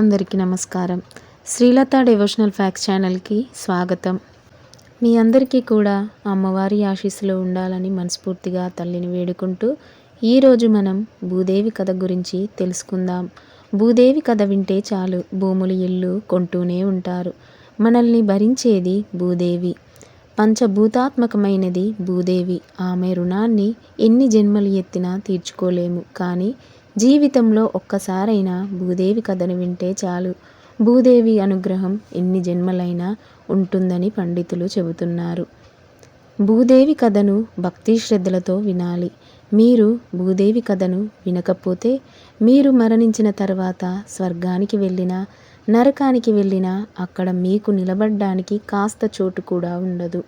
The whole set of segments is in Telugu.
అందరికీ నమస్కారం. శ్రీలత డివోషనల్ ఫ్యాక్స్ ఛానల్కి స్వాగతం. మీ అందరికీ కూడా అమ్మవారి ఆశీస్సులో ఉండాలని మనస్ఫూర్తిగా తల్లిని వేడుకుంటూ ఈరోజు మనం భూదేవి కథ గురించి తెలుసుకుందాం. భూదేవి కథ వింటే చాలు భూములు ఇల్లు కొంటూనే ఉంటారు. మనల్ని భరించేది భూదేవి. పంచభూతాత్మకమైనది భూదేవి. ఆమె రుణాన్ని ఎన్ని జన్మలు ఎత్తినా తీర్చుకోలేము. కానీ జీవితంలో ఒక్కసారైనా భూదేవి కథను వింటే చాలు. భూదేవి అనుగ్రహం ఎన్ని జన్మలైనా ఉంటుందని పండితులు చెబుతున్నారు. భూదేవి కథను భక్తి శ్రద్ధలతో వినాలి. మీరు భూదేవి కథను వినకపోతే మీరు మరణించిన తర్వాత స్వర్గానికి వెళ్ళినా నరకానికి వెళ్ళినా అక్కడ మీకు నిలబడ్డానికి కాస్త చోటు కూడా ఉండదు.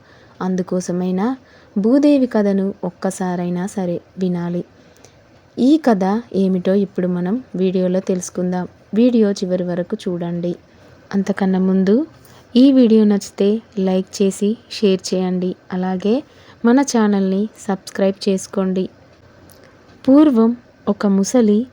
అందుకోసమైనా భూదేవి కథను ఒక్కసారైనా సరే వినాలి. ఈ కథ ఏమిటో ఇప్పుడు మనం వీడియోలో తెలుసుకుందాం. వీడియో చివరి వరకు చూడండి. అంతకన్నా ముందు ఈ వీడియో నచ్చితే లైక్ చేసి షేర్ చేయండి. అలాగే మన ఛానల్ని సబ్స్క్రైబ్ చేసుకోండి. పూర్వం ఒక ముసలి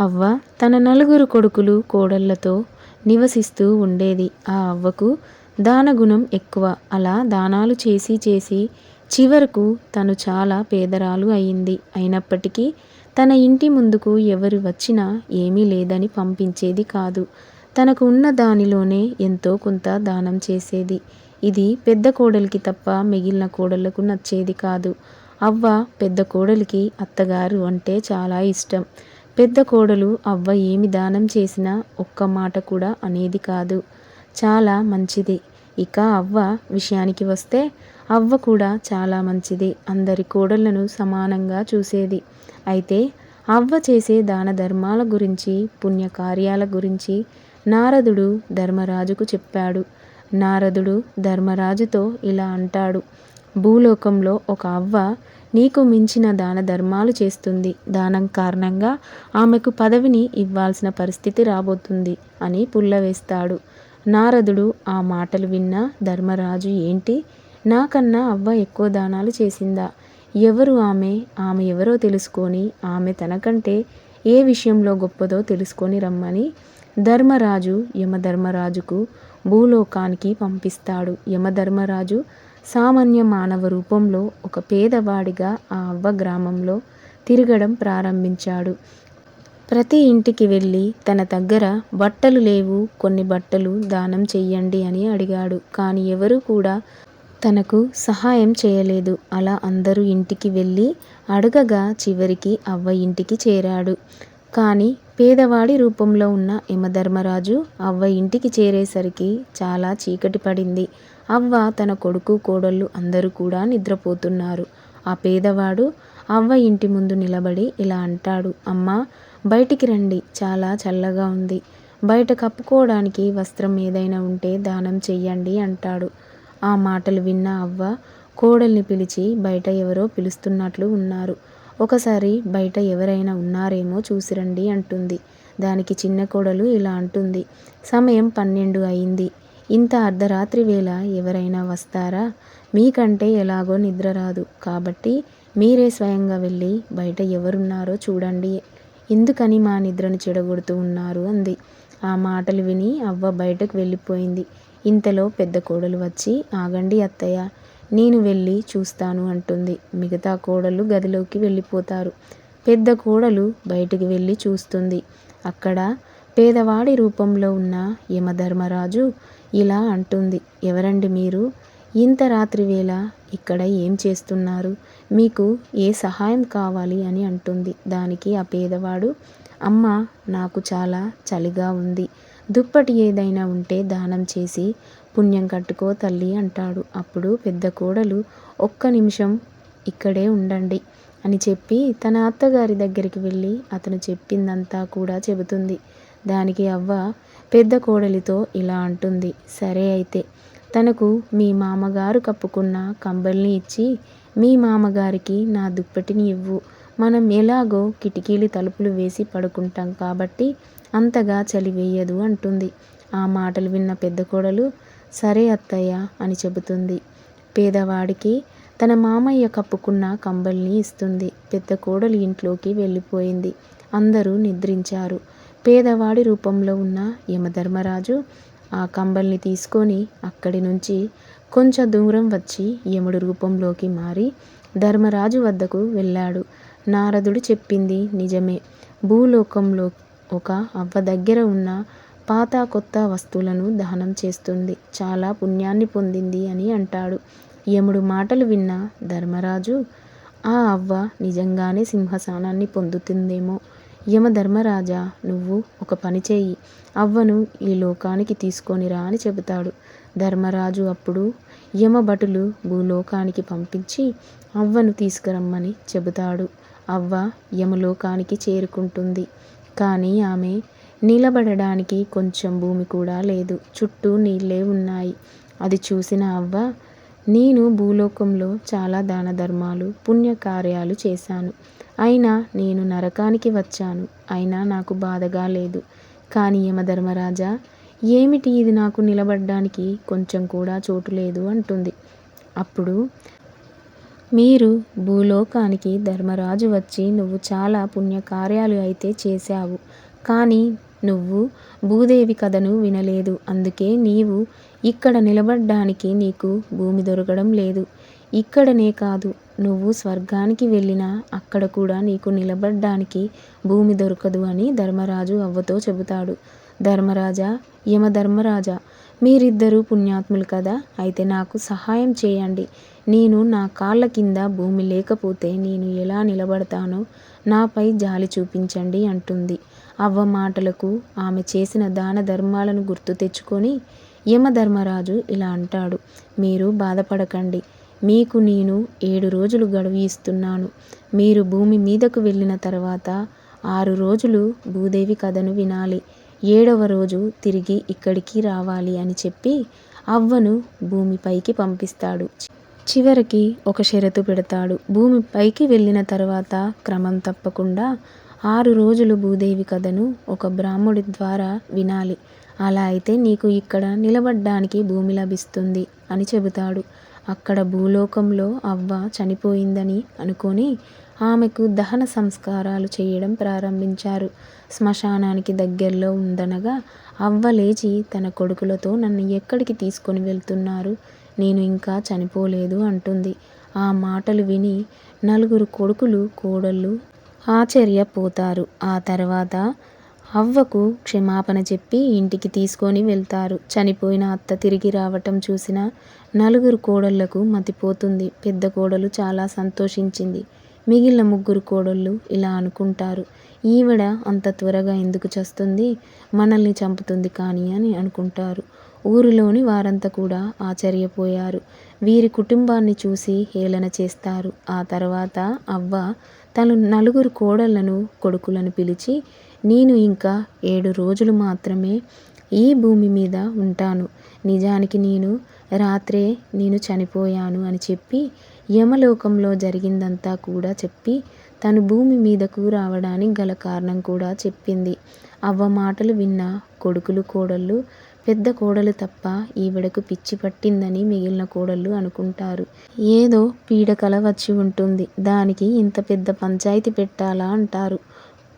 అవ్వ తన నలుగురు కొడుకులు కోడళ్ళతో నివసిస్తూ ఉండేది. ఆ అవ్వకు దానగుణం ఎక్కువ. అలా దానాలు చేసి చేసి చివరకు తను చాలా పేదరాలు అయింది. అయినప్పటికీ తన ఇంటి ముందుకు ఎవరు వచ్చినా ఏమీ లేదని పంపించేది కాదు. తనకు ఉన్న దానిలోనే ఎంతో కొంత దానం చేసేది. ఇది పెద్ద కోడలికి తప్ప మిగిలిన కోడళ్ళకు నచ్చేది కాదు. అవ్వ పెద్ద కోడలికి అత్తగారు అంటే చాలా ఇష్టం. పెద్ద కోడలు అవ్వ ఏమి దానం చేసినా ఒక్క మాట కూడా అనేది కాదు. చాలా మంచిది. ఇక అవ్వ విషయానికి వస్తే అవ్వ కూడా చాలా మంచిది. అందరి కోడళ్ళను సమానంగా చూసేది. అయితే అవ్వ చేసే దాన ధర్మాల గురించి పుణ్యకార్యాల గురించి నారదుడు ధర్మరాజుకు చెప్పాడు. నారదుడు ధర్మరాజుతో ఇలా అంటాడు. భూలోకంలో ఒక అవ్వ నీకు మించిన దాన ధర్మాలు చేస్తుంది. దానం కారణంగా ఆమెకు పదవిని ఇవ్వాల్సిన పరిస్థితి రాబోతుంది అని పుల్లవేస్తాడు నారదుడు ఆ మాటలు విన్న ధర్మరాజు ఏంటి? నాకన్నా అవ్వ ఎక్కువ దానాలు చేసిందా? ఎవరు ఆమె? ఆమె ఎవరో తెలుసుకొని ఆమె తనకంటే ఏ విషయంలో గొప్పదో తెలుసుకొని రమ్మని ధర్మరాజు యమధర్మరాజుకు భూలోకానికి పంపిస్తాడు. యమధర్మరాజు సామాన్య మానవ రూపంలో ఒక పేదవాడిగా ఆ అవ్వ గ్రామంలో తిరగడం ప్రారంభించాడు. ప్రతి ఇంటికి వెళ్ళి తన దగ్గర బట్టలు లేవు కొన్ని బట్టలు దానం చెయ్యండి అని అడిగాడు. కానీ ఎవరూ కూడా తనకు సహాయం చేయలేదు. అలా అందరూ ఇంటికి వెళ్ళి అడగగా చివరికి అవ్వ ఇంటికి చేరాడు. కానీ పేదవాడి రూపంలో ఉన్న యమధర్మరాజు అవ్వ ఇంటికి చేరేసరికి చాలా చీకటి పడింది. అవ్వ తన కొడుకు కోడళ్ళు అందరూ కూడా నిద్రపోతున్నారు. ఆ పేదవాడు అవ్వ ఇంటి ముందు నిలబడి ఇలా అంటాడు. అమ్మా బయటికి రండి. చాలా చల్లగా ఉంది. బయట కప్పుకోవడానికి వస్త్రం ఏదైనా ఉంటే దానం చెయ్యండి అంటాడు. ఆ మాటలు విన్న అవ్వ కోడల్ని పిలిచి బయట ఎవరో పిలుస్తున్నట్లు ఉన్నారు. ఒకసారి బయట ఎవరైనా ఉన్నారేమో చూసిరండి అంటుంది. దానికి చిన్న కోడలు ఇలా అంటుంది. సమయం పన్నెండు అయింది. ఇంత అర్ధరాత్రి వేళ ఎవరైనా వస్తారా? మీకంటే ఎలాగో నిద్ర రాదు. కాబట్టి మీరే స్వయంగా వెళ్ళి బయట ఎవరున్నారో చూడండి ఎందుకని మా నిద్రను చెడగొడుతూ ఉన్నారు? అంది. ఆ మాటలు విని అవ్వ బయటకు వెళ్ళిపోయింది. ఇంతలో పెద్ద కోడలు వచ్చి ఆగండి అత్తయ్య నేను వెళ్ళి చూస్తాను అంటుంది. మిగతా కోడలు గదిలోకి వెళ్ళిపోతారు. పెద్ద కోడలు బయటికి వెళ్ళి చూస్తుంది. అక్కడ పేదవాడి రూపంలో ఉన్న యమధర్మరాజు ఇలా అంటుంది. ఎవరండి మీరు? ఇంత రాత్రి వేళ ఇక్కడ ఏం చేస్తున్నారు? మీకు ఏ సహాయం కావాలి అని అంటుంది. దానికి ఆ పేదవాడు అమ్మ నాకు చాలా చలిగా ఉంది. దుప్పటి ఏదైనా ఉంటే దానం చేసి పుణ్యం కట్టుకో తల్లి అంటాడు. అప్పుడు పెద్ద కోడలు ఒక్క నిమిషం ఇక్కడే ఉండండి అని చెప్పి తన అత్తగారి దగ్గరికి వెళ్ళి అతను చెప్పిందంతా కూడా చెబుతుంది. దానికి అవ్వ పెద్ద కోడలితో ఇలా అంటుంది. సరే అయితే తనకు మీ మామగారు కప్పుకున్న కంబల్ని ఇచ్చి మీ మామగారికి నా దుప్పటిని ఇవ్వు. మనం ఎలాగో కిటికీలు తలుపులు వేసి పడుకుంటాం కాబట్టి అంతగా చలి వేయదు అంటుంది. ఆ మాటలు విన్న పెద్ద కోడలు సరే అత్తయ్య అని చెబుతుంది. పేదవాడికి తన మామయ్య కప్పుకున్న కంబల్ని ఇస్తుంది. పెద్ద కోడలు ఇంట్లోకి వెళ్ళిపోయింది. అందరూ నిద్రించారు. పేదవాడి రూపంలో ఉన్న యమధర్మరాజు ఆ కంబల్ని తీసుకొని అక్కడి నుంచి కొంచెం దూరం వచ్చి యముడు రూపంలోకి మారి ధర్మరాజు వద్దకు వెళ్ళాడు. నారదుడు చెప్పింది నిజమే. భూలోకంలో ఒక అవ్వ దగ్గర ఉన్న పాత కొత్త వస్తువులను దహనం చేస్తుంది. చాలా పుణ్యాన్ని పొందింది అని అంటాడు. యముడు మాటలు విన్న ధర్మరాజు ఆ అవ్వ నిజంగానే సింహసానాన్ని పొందుతుందేమో. యమధర్మరాజా నువ్వు ఒక పని చేయి. అవ్వను ఈ లోకానికి తీసుకొనిరా అని చెబుతాడు. ధర్మరాజు అప్పుడు యమభటులు భూలోకానికి పంపించి అవ్వను తీసుకురమ్మని చెబుతాడు. అవ్వ యమలోకానికి చేరుకుంటుంది. కానీ ఆమె నిలబడడానికి కొంచెం భూమి కూడా లేదు. చుట్టూ నీళ్ళే ఉన్నాయి. అది చూసిన అవ్వ నేను భూలోకంలో చాలా దాన ధర్మాలు పుణ్యకార్యాలు చేశాను. అయినా నేను నరకానికి వచ్చాను. అయినా నాకు బాధగా లేదు. కానీ యమధర్మరాజా ఏమిటి ఇది నాకు నిలబడ్డానికి కొంచెం కూడా చోటు లేదు అంటుంది. అప్పుడు మీరు భూలోకానికి ధర్మరాజు వచ్చి నువ్వు చాలా పుణ్యకార్యాలు అయితే చేశావు. కానీ నువ్వు భూదేవి కథను వినలేదు. అందుకే నీవు ఇక్కడ నిలబడ్డానికి నీకు భూమి దొరకడం లేదు. ఇక్కడనే కాదు నువ్వు స్వర్గానికి వెళ్ళినా అక్కడ కూడా నీకు నిలబడ్డానికి భూమి దొరకదు అని ధర్మరాజు అవ్వతో చెబుతాడు. ధర్మరాజా యమధర్మరాజా మీరిద్దరూ పుణ్యాత్ములు కదా? అయితే నాకు సహాయం చేయండి. నేను నా కాళ్ళ కింద భూమి లేకపోతే నేను ఎలా నిలబడతానో నాపై జాలి చూపించండి అంటుంది. అవ్వ మాటలకు ఆమె చేసిన దాన ధర్మాలను గుర్తు తెచ్చుకొని యమధర్మరాజు ఇలా అంటాడు. మీరు బాధపడకండి. మీకు నేను ఏడు రోజులు గడువు ఇస్తున్నాను. మీరు భూమి మీదకు వెళ్ళిన తర్వాత ఆరు రోజులు భూదేవి కథను వినాలి. ఏడవ రోజు తిరిగి ఇక్కడికి రావాలి అని చెప్పి అవ్వను భూమిపైకి పంపిస్తాడు. చివరికి ఒక షరతు పెడతాడు. భూమిపైకి వెళ్ళిన తర్వాత క్రమం తప్పకుండా ఆరు రోజులు భూదేవి కథను ఒక బ్రాహ్మడి ద్వారా వినాలి. అలా అయితే నీకు ఇక్కడ నిలబడ్డానికి భూమి లభిస్తుంది అని చెబుతాడు. అక్కడ భూలోకంలో అవ్వ చనిపోయిందని అనుకొని ఆమెకు దహన సంస్కారాలు చేయడం ప్రారంభించారు. శ్మశానానికి దగ్గరలో ఉందనగా అవ్వ లేచి తన కొడుకులతో నన్ను ఎక్కడికి తీసుకొని వెళ్తున్నారు? నేను ఇంకా చనిపోలేదు అంటుంది. ఆ మాటలు విని నలుగురు కొడుకులు కోడళ్ళు ఆశ్చర్యపోతారు. ఆ తర్వాత అవ్వకు క్షమాపణ చెప్పి ఇంటికి తీసుకొని వెళ్తారు. చనిపోయిన అత్త తిరిగి రావటం చూసిన నలుగురు కోడళ్ళకు మతిపోతుంది. పెద్ద కోడలు చాలా సంతోషించింది. మిగిలిన ముగ్గురు కోడళ్ళు ఇలా అనుకుంటారు. ఈవిడ అంత త్వరగా ఎందుకు చస్తుంది? మనల్ని చంపుతుంది కానీ అని అనుకుంటారు. ఊరిలోని వారంతా కూడా ఆశ్చర్యపోయారు. వీరి కుటుంబాన్ని చూసి హేళన చేస్తారు. ఆ తర్వాత అవ్వ తను నలుగురు కోడళ్ళను కొడుకులను పిలిచి నేను ఇంకా ఏడు రోజులు మాత్రమే ఈ భూమి మీద ఉంటాను. నిజానికి నేను రాత్రే నేను చనిపోయాను అని చెప్పి యమలోకంలో జరిగిందంతా కూడా చెప్పి తను భూమి మీదకు రావడానికి గల కారణం కూడా చెప్పింది. అవ్వ మాటలు విన్న కొడుకులు కోడళ్ళు పెద్ద కోడలు తప్ప ఈవిడకు పిచ్చి పట్టిందని మిగిలిన కోడళ్ళు అనుకుంటారు. ఏదో పీడకల వచ్చి ఉంటుంది. దానికి ఇంత పెద్ద పంచాయతీ పెట్టాలా అంటారు.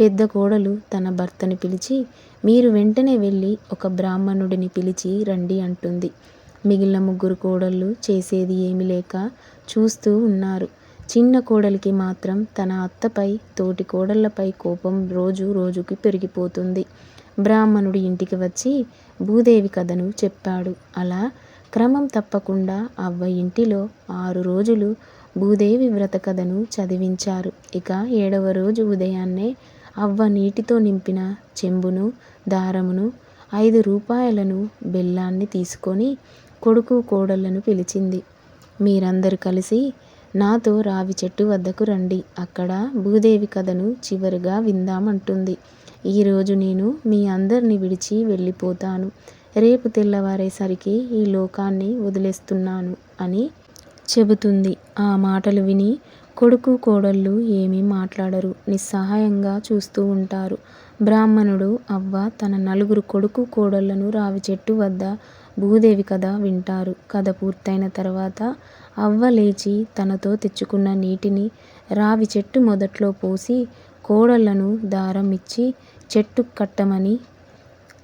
పెద్ద కోడలు తన భర్తను పిలిచి మీరు వెంటనే వెళ్ళి ఒక బ్రాహ్మణుడిని పిలిచి రండి అంటుంది. మిగిలిన ముగ్గురు కోడళ్ళు చేసేది ఏమి లేక చూస్తూ ఉన్నారు. చిన్న కోడలికి మాత్రం తన అత్తపై తోటి కోడళ్ళపై కోపం రోజు రోజుకి పెరిగిపోతుంది. బ్రాహ్మణుడి ఇంటికి వచ్చి భూదేవి కథను చెప్పాడు. అలా క్రమం తప్పకుండా అవ్వ ఇంటిలో ఆరు రోజులు భూదేవి వ్రత కథను చదివించారు. ఇక ఏడవ రోజు ఉదయాన్నే అవ్వ నీటితో నింపిన చెంబును దారమును ఐదు రూపాయలను బెల్లాన్ని తీసుకొని కొడుకు కోడళ్ళను పిలిచింది. మీరందరూ కలిసి నాతో రావి చెట్టు వద్దకు రండి. అక్కడ భూదేవి కథను చివరిగా విందామంటుంది. ఈరోజు నేను మీ అందరిని విడిచి వెళ్ళిపోతాను. రేపు తెల్లవారేసరికి ఈ లోకాన్ని వదిలేస్తున్నాను అని చెబుతుంది. ఆ మాటలు విని కొడుకు కోడళ్ళు ఏమీ మాట్లాడరు. నిస్సహాయంగా చూస్తూ ఉంటారు. బ్రాహ్మణుడు అవ్వ తన నలుగురు కొడుకు కోడళ్ళను రావి చెట్టు వద్ద భూదేవి కథ వింటారు. కథ పూర్తయిన తర్వాత అవ్వ లేచి తనతో తెచ్చుకున్న నీటిని రావి చెట్టు మొదట్లో పోసి కోడళ్ళను దారం ఇచ్చి చెట్టు కట్టమని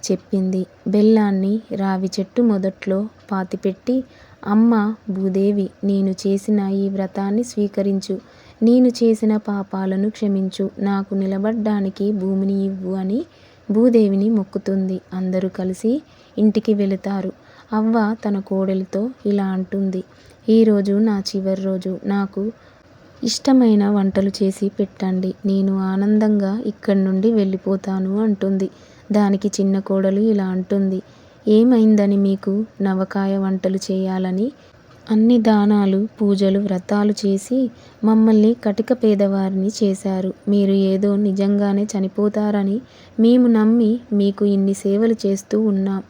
చెప్పింది. బెల్లాన్ని రావి చెట్టు మొదట్లో పాతిపెట్టి అమ్మ భూదేవి నేను చేసిన ఈ వ్రతాన్ని స్వీకరించు. నేను చేసిన పాపాలను క్షమించు. నాకు నిలబడ్డానికి భూమిని ఇవ్వు అని భూదేవిని మొక్కుతుంది. అందరూ కలిసి ఇంటికి వెళతారు. అవ్వ తన కోడలితో ఇలా అంటుంది. ఈరోజు నా చివరి రోజు. నాకు ఇష్టమైన వంటలు చేసి పెట్టండి. నేను ఆనందంగా ఇక్కడి నుండి వెళ్ళిపోతాను అంటుంది. దానికి చిన్న కోడలు ఇలా అంటుంది. ఏమైందని మీకు నవకాయ వంటలు చేయాలని? అన్ని దానాలు పూజలు వ్రతాలు చేసి మమ్మల్ని కటిక పేదవారిని చేశారు. మీరు ఏదో నిజంగానే చనిపోతారని మేము నమ్మి మీకు ఇన్ని సేవలు చేస్తూ ఉన్నాం.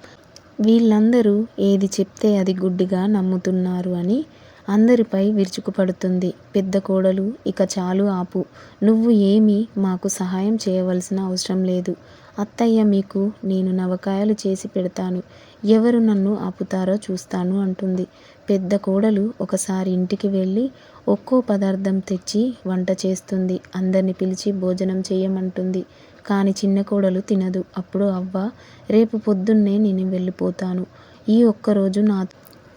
వీళ్ళందరూ ఏది చెప్తే అది గుడ్డిగా నమ్ముతున్నారు అని అందరిపై విరుచుకుపడుతుంది. పెద్ద కోడలు ఇక చాలు ఆపు. నువ్వు ఏమీ మాకు సహాయం చేయవలసిన అవసరం లేదు. అత్తయ్య మీకు నేను నవకాయలు చేసి పెడతాను. ఎవరు నన్ను ఆపుతారో చూస్తాను అంటుంది. పెద్ద కోడలు ఒకసారి ఇంటికి వెళ్ళి ఒక్కో పదార్థం తెచ్చి వంట చేస్తుంది. అందరిని పిలిచి భోజనం చేయమంటుంది. కానీ చిన్న కోడలు తినదు. అప్పుడు అవ్వ రేపు పొద్దున్నే నేను వెళ్ళిపోతాను. ఈ ఒక్కరోజు నా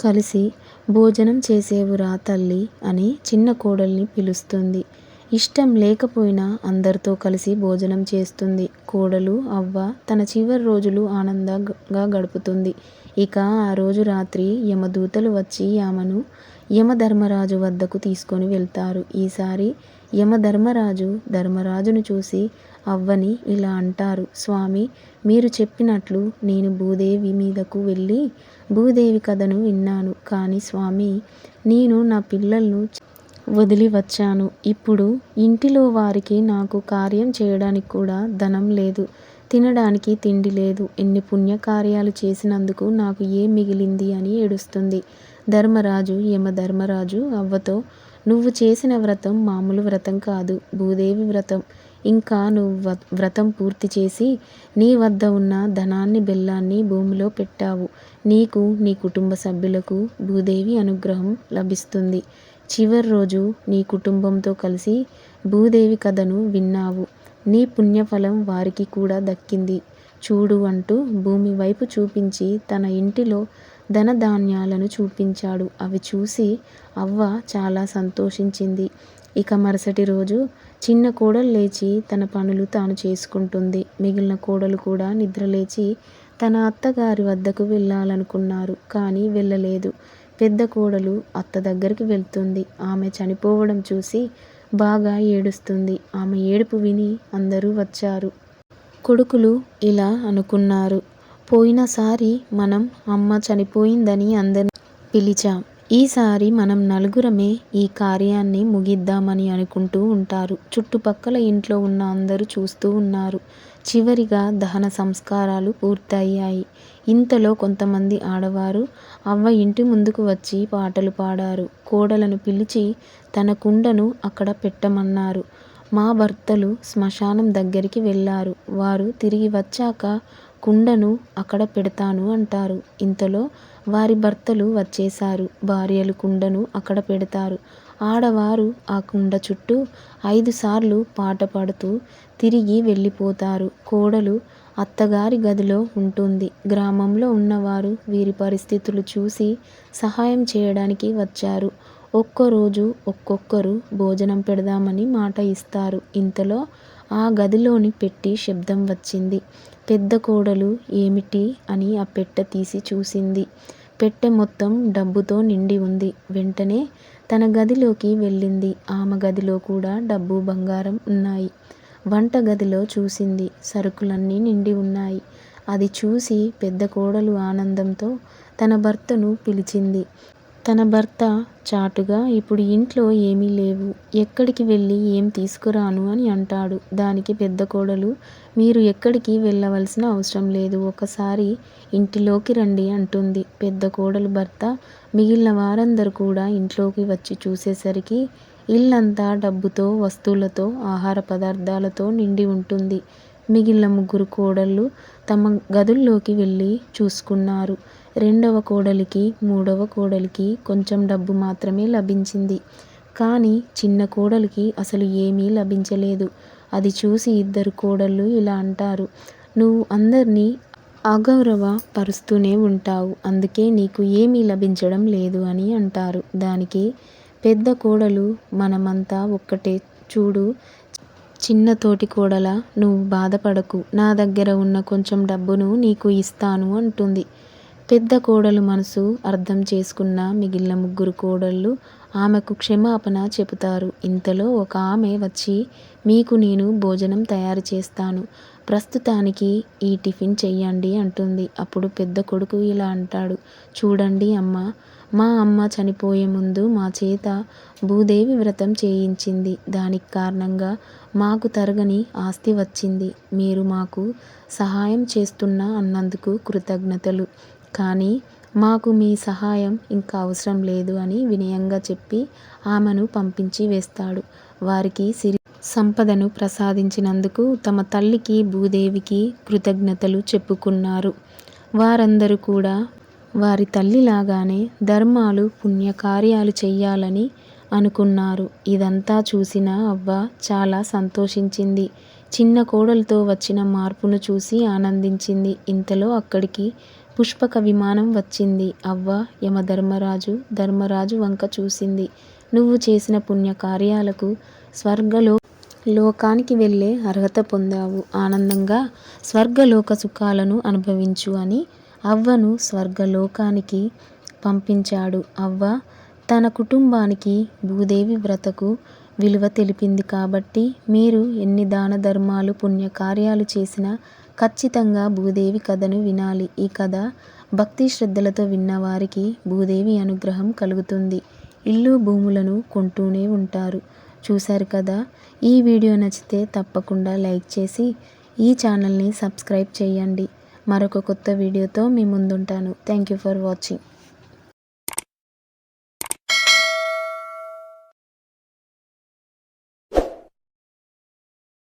కలిసి భోజనం చేసేవురా తల్లి అని చిన్న కోడల్ని పిలుస్తుంది. ఇష్టం లేకపోయినా అందరితో కలిసి భోజనం చేస్తుంది. కోడలు అవ్వ తన చివరి రోజులు ఆనందంగా గడుపుతుంది. ఇక ఆ రోజు రాత్రి యమదూతలు వచ్చి ఆమెను యమధర్మరాజు వద్దకు తీసుకొని వెళ్తారు. ఈసారి యమధర్మరాజు ధర్మరాజును చూసి అవ్వని ఇలా అంటారు. స్వామి మీరు చెప్పినట్లు నేను భూదేవి మీదకు వెళ్ళి భూదేవి కథను విన్నాను. కానీ స్వామి నేను నా పిల్లలను వదిలి వచ్చాను. ఇప్పుడు ఇంటిలో వారికి నాకు కార్యం చేయడానికి కూడా ధనం లేదు. తినడానికి తిండి లేదు. ఎన్ని పుణ్యకార్యాలు చేసినందుకు నాకు ఏం మిగిలింది అని ఏడుస్తుంది. ధర్మరాజు యమధర్మరాజు అవ్వతో నువ్వు చేసిన వ్రతం మామూలు వ్రతం కాదు. భూదేవి వ్రతం. ఇంకా నువ్వు వ్రతం పూర్తి చేసి నీ వద్ద ఉన్న ధనాన్ని బెల్లాన్ని భూమిలో పెట్టావు. నీకు నీ కుటుంబ సభ్యులకు భూదేవి అనుగ్రహం లభిస్తుంది. చివరి రోజు నీ కుటుంబంతో కలిసి భూదేవి కథను విన్నావు. నీ పుణ్యఫలం వారికి కూడా దక్కింది. చూడు అంటూ భూమి వైపు చూపించి తన ఇంటిలో ధనధాన్యాలను చూపించాడు. అవి చూసి అవ్వ చాలా సంతోషించింది. ఇక మరుసటి రోజు చిన్న కోడలు లేచి తన పనులు తాను చేసుకుంటుంది. మిగిలిన కోడలు కూడా నిద్రలేచి తన అత్తగారి వద్దకు వెళ్ళాలనుకున్నారు. కానీ వెళ్ళలేదు. పెద్ద కోడలు అత్త దగ్గరికి వెళ్తుంది. ఆమె చనిపోవడం చూసి బాగా ఏడుస్తుంది. ఆమె ఏడుపు విని అందరూ వచ్చారు. కొడుకులు ఇలా అనుకున్నారు. పోయినసారి మనం అమ్మ చనిపోయిందని అందరిని పిలిచాం. ఈసారి మనం నలుగురమే ఈ కార్యాన్ని ముగిద్దామని అనుకుంటూ ఉంటారు. చుట్టుపక్కల ఇంట్లో ఉన్న అందరూ చూస్తూ ఉన్నారు. చివరిగా దహన సంస్కారాలు పూర్తయ్యాయి. ఇంతలో కొంతమంది ఆడవారు అవ్వ ఇంటి ముందుకు వచ్చి పాటలు పాడారు. కోడలను పిలిచి తన కుండను అక్కడ పెట్టమన్నారు. మా భర్తలు శ్మశానం దగ్గరికి వెళ్ళారు. వారు తిరిగి వచ్చాక కుండను అక్కడ పెడతాను అంటారు. ఇంతలో వారి భర్తలు వచ్చేశారు. భార్యలు కుండను అక్కడ పెడతారు. ఆడవారు ఆ కుండ చుట్టూ ఐదుసార్లు పాట పాడుతూ తిరిగి వెళ్ళిపోతారు. కోడలు అత్తగారి గదిలో ఉంటుంది. గ్రామంలో ఉన్నవారు వీరి పరిస్థితులు చూసి సహాయం చేయడానికి వచ్చారు. ఒక్కరోజు ఒక్కొక్కరు భోజనం పెడదామని మాట ఇస్తారు. ఇంతలో ఆ గదిలోని పెట్టి శబ్దం వచ్చింది. పెద్ద కోడలు ఏమిటి అని ఆ పెట్టె తీసి చూసింది. పెట్టె మొత్తం డబ్బుతో నిండి ఉంది. వెంటనే తన గదిలోకి వెళ్ళింది. ఆమె గదిలో కూడా డబ్బు బంగారం ఉన్నాయి. వంట గదిలో చూసింది. సరుకులన్నీ నిండి ఉన్నాయి. అది చూసి పెద్ద కోడలు ఆనందంతో తన భర్తను పిలిచింది. తన భర్త చాటుగా ఇప్పుడు ఇంట్లో ఏమీ లేవు. ఎక్కడికి వెళ్ళి ఏం తీసుకురాను అని అంటాడు. దానికి పెద్ద కోడలు మీరు ఎక్కడికి వెళ్ళవలసిన అవసరం లేదు. ఒకసారి ఇంటిలోకి రండి అంటుంది. పెద్ద కోడలు భర్త మిగిలిన వారందరూ కూడా ఇంట్లోకి వచ్చి చూసేసరికి ఇల్లంతా డబ్బుతో వస్తువులతో ఆహార పదార్థాలతో నిండి ఉంటుంది. మిగిలిన ముగ్గురు కోడళ్ళు తమ గదుల్లోకి వెళ్ళి చూసుకున్నారు. రెండవ కోడలికి మూడవ కోడలికి కొంచెం డబ్బు మాత్రమే లభించింది. కానీ చిన్న కోడలికి అసలు ఏమీ లభించలేదు. అది చూసి ఇద్దరు కోడళ్ళు ఇలా అంటారు నువ్వు అందరినీ అగౌరవ పరుస్తూనే ఉంటావు. అందుకే నీకు ఏమీ లభించడం లేదు అని అంటారు. దానికి పెద్ద కోడలు మనమంతా ఒక్కటే. చూడు చిన్న తోటి కోడల నువ్వు బాధపడకు. నా దగ్గర ఉన్న కొంచెం డబ్బును నీకు ఇస్తాను అంటుంది. పెద్ద కోడలు మనసు అర్థం చేసుకున్న మిగిలిన ముగ్గురు కోడళ్ళు ఆమెకు క్షమాపణ చెబుతారు. ఇంతలో ఒక ఆమె వచ్చి మీకు నేను భోజనం తయారు చేస్తాను. ప్రస్తుతానికి ఈ టిఫిన్ చెయ్యండి అంటుంది. అప్పుడు పెద్ద కొడుకు ఇలా అంటాడు. చూడండి అమ్మ మా అమ్మ చనిపోయే ముందు మా చేత భూదేవి వ్రతం చేయించింది. దానికి కారణంగా మాకు తరగని ఆస్తి వచ్చింది. మీరు మాకు సహాయం చేస్తున్నా అన్నందుకు కృతజ్ఞతలు. కానీ మాకు మీ సహాయం ఇంకా అవసరం లేదు అని వినయంగా చెప్పి ఆమెను పంపించి వేస్తాడు. వారికి సిరి సంపదను ప్రసాదించినందుకు తమ తల్లికి భూదేవికి కృతజ్ఞతలు చెప్పుకున్నారు. వారందరూ కూడా వారి తల్లిలాగానే ధర్మాలు పుణ్యకార్యాలు చెయ్యాలని అనుకున్నారు. ఇదంతా చూసిన అవ్వ చాలా సంతోషించింది. చిన్న కోడలతో వచ్చిన మార్పును చూసి ఆనందించింది. ఇంతలో అక్కడికి పుష్పక విమానం వచ్చింది. అవ్వ యమధర్మరాజు ధర్మరాజు వంక చూసింది. నువ్వు చేసిన పుణ్యకార్యాలకు స్వర్గలో లోకానికి వెళ్ళే అర్హత పొందావు. ఆనందంగా స్వర్గలోక సుఖాలను అనుభవించు అని అవ్వను స్వర్గలోకానికి పంపించాడు. అవ్వ తన కుటుంబానికి భూదేవి వ్రతకు విలువ తెలిపింది కాబట్టి మీరు ఎన్ని దాన ధర్మాలు పుణ్యకార్యాలు చేసినా ఖచ్చితంగా భూదేవి కథను వినాలి. ఈ కథ భక్తి శ్రద్ధలతో విన్నవారికి భూదేవి అనుగ్రహం కలుగుతుంది. ఇల్లు భూములను కొంటూనే ఉంటారు. చూశారు కదా? ఈ వీడియో నచ్చితే తప్పకుండా లైక్ చేసి ఈ ఛానల్ని సబ్స్క్రైబ్ చేయండి. మరొక కొత్త వీడియోతో మీ ముందుంటాను. Thank you for watching.